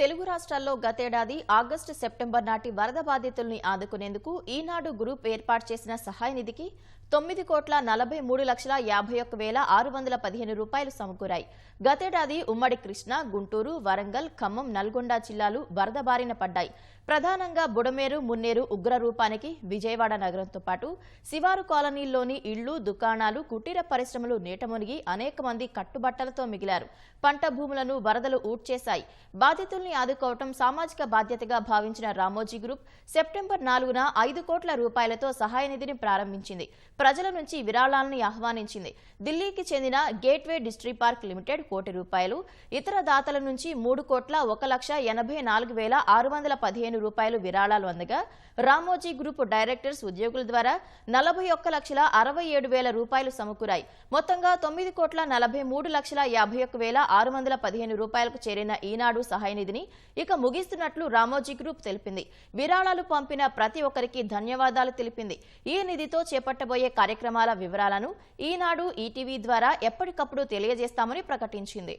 తెలుగు రాష్ట్రాల్లో గతేడాది August September నాటి వరద బాధితుల్ని ఆదుకునేందుకు ఈనాడు గ్రూప్ ఏర్పాటు చేసిన సహాయ నిధికి తొమ్మిది కోట్ల నలభై మూడు లక్షల యాభై ఒక్క వేల ఆరు వందల పదిహేను రూపాయలు సమకూరాయి. గతేడాది ఉమ్మడి కృష్ణా గుంటూరు వరంగల్ ఖమ్మం నల్గొండ జిల్లాలు వరద బారిన పడ్డాయి. ప్రధానంగా బుడమేరు మున్నేరు ఉగ్ర రూపానికి విజయవాడ నగరంతో పాటు శివారు కాలనీల్లోని ఇళ్ళు దుకాణాలు కుటీర పరిశ్రమలు నీటమునిగి అనేక మంది కట్టుబట్టలతో మిగిలారు. పంట భూములను వరదలు ఊడ్చేశాయి. బాధితుల్ని ఆదుకోవటం సామాజిక బాధ్యతగా భావించిన రామోజీ గ్రూప్ సెప్టెంబర్ నాలుగున ఐదు కోట్ల రూపాయలతో సహాయ నిధిని ప్రారంభించింది. ప్రజల నుంచి విరాళాలను ఆహ్వానించింది. ఢిల్లీకి చెందిన గేట్వే డిస్ట్రీ పార్క్ లిమిటెడ్ కోటి రూపాయలు ఇతర దాతల నుంచి మూడు కోట్ల ఒక లక్ష ఎనభై నాలుగు వేల ఆరు వందల పదిహేను రూపాయలు విరాళాలు అందగా రామోజీ గ్రూప్ డైరెక్టర్స్ ఉద్యోగుల ద్వారా నలభై ఒక్క లక్షల అరవై ఏడు వేల రూపాయలు సమకూరాయి. మొత్తంగా తొమ్మిది కోట్ల నలభై మూడు లక్షల యాభై ఒక్క వేల ఆరు వందల పదిహేను రూపాయలకు చేరిన ఈనాడు సహాయ నిధిని ఇక ముగిస్తున్నట్లు రామోజీ గ్రూప్ తెలిపింది. విరాళాలు పంపిన ప్రతి ఒక్కరికి ధన్యవాదాలు తెలిపింది. ఈ నిధితో చేపట్టబోయే కార్యక్రమాల వివరాలను ఈనాడు ఈటీవీ ద్వారా ఎప్పటికప్పుడు తెలియజేస్తామని ప్రకటించింది.